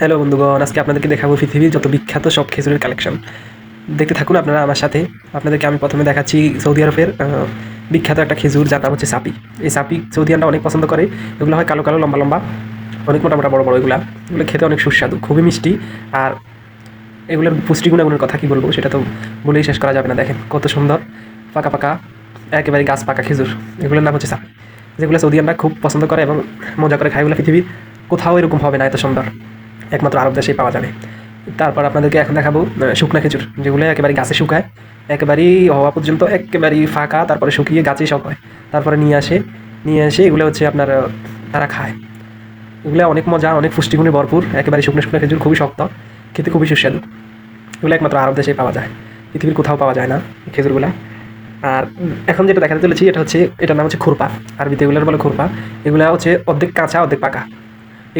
Hello বন্ধুগণ, আজকে আপনাদেরকে দেখাবো পৃথিবীর যত বিখ্যাত সব খেজুরের কালেকশন দেখতে থাকুন আপনারা আমার সাথে। আপনাদেরকে আমি প্রথমে দেখাচ্ছি সৌদি আরবের বিখ্যাত একটা খেজুর, যার নাম হচ্ছে সাপি। এই সাপি সৌদিয়ানরা অনেক পছন্দ করে। এগুলো হয় কালো কালো, লম্বা লম্বা। অনেক মোটা মোটা বড় বড় এগুলা। এগুলো খেতে অনেক সুস্বাদু, খুবই মিষ্টি। আর এগুলোর পুষ্টি গুণাগুণের কথা কি বলব সেটা তো বলেই শেষ করা যাবে না। দেখেন কত সুন্দর, পাকা পাকা, একেবারে গাছ পাকা খেজুর। এগুলোর নাম হচ্ছে সাপি। যেগুলো সৌদিয়ানরা খুব পছন্দ করে এবং মজা করে খায়। এগুলো পৃথিবীর কোথাও এরকম হবে না, এত সুন্দর। একমাত্র আরব দেশেই পাওয়া যাবে। তারপর আপনাদেরকে এখন দেখাবো শুকনা খেজুর, যেগুলো একেবারে গাছে শুকায়, একেবারেই হওয়া পর্যন্ত একেবারেই ফাঁকা, তারপরে শুকিয়ে গাছেই সব হয়। তারপরে নিয়ে আসে, নিয়ে এসে এগুলো হচ্ছে আপনার তারা খায়। এগুলো অনেক মজা অনেক পুষ্টিগুণে ভরপুর একেবারে শুকনো শুকনো খেজুর, খুবই শক্ত, খেতে খুবই সুস্বাদু। এগুলো একমাত্র আরব দেশেই পাওয়া যায়, পৃথিবীর কোথাও পাওয়া যায় না খেজুরগুলা। আর এখন যেটা দেখাতে চলেছি, এটা হচ্ছে, এটার নাম হচ্ছে খুরপা, আরবিতে এগুলোর বলে খুরপা। এগুলো হচ্ছে অর্ধেক কাঁচা, অর্ধেক পাকা।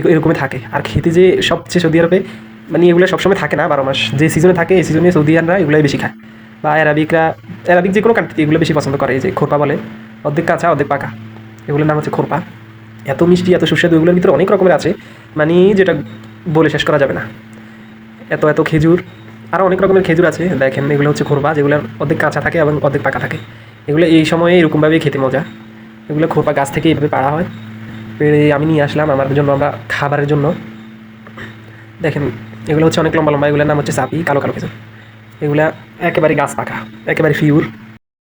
এরকমই থাকে। আর খেতে যে সবচেয়ে সৌদি আরবে মানে এগুলো সবসময় থাকে না, বারো মাস। যে সিজনে থাকে, এই সিজনে সৌদি সৌদিয়ানরা এগুলোই বেশি খায়। বা অ্যারাবিকরা অ্যারাবিক যে কোনো কান্ট্রি এগুলো বেশি পছন্দ করে, এই যে খোরপা বলে, অর্ধেক কাঁচা, অর্ধেক পাকা। এগুলোর নাম হচ্ছে খোরপা। এত মিষ্টি, এত সুস্বাদু, এগুলোর ভিতরে অনেক রকমের আছে। মানে যেটা বলে শেষ করা যাবে না। এত এত খেজুর আরও অনেক রকমের খেজুর আছে। দেখেন, এগুলো হচ্ছে খোরপা যেগুলো অর্ধেক কাঁচা থাকে এবং অর্ধেক পাকা থাকে। এগুলো এই সময়ে এরকমভাবেই খেতে মজা। এগুলো খোরপা গাছ থেকে এইভাবে পাড়া হয়। পেড়ে আমি নিয়ে আসলাম আমার জন্য, আমরা খাবারের জন্য। দেখেন, এগুলো হচ্ছে অনেক লম্বা লম্বা, এগুলোর নাম হচ্ছে সাপি, কালো কালো কিছু এগুলা একেবারে গাছ পাকা, একেবারে ফিউর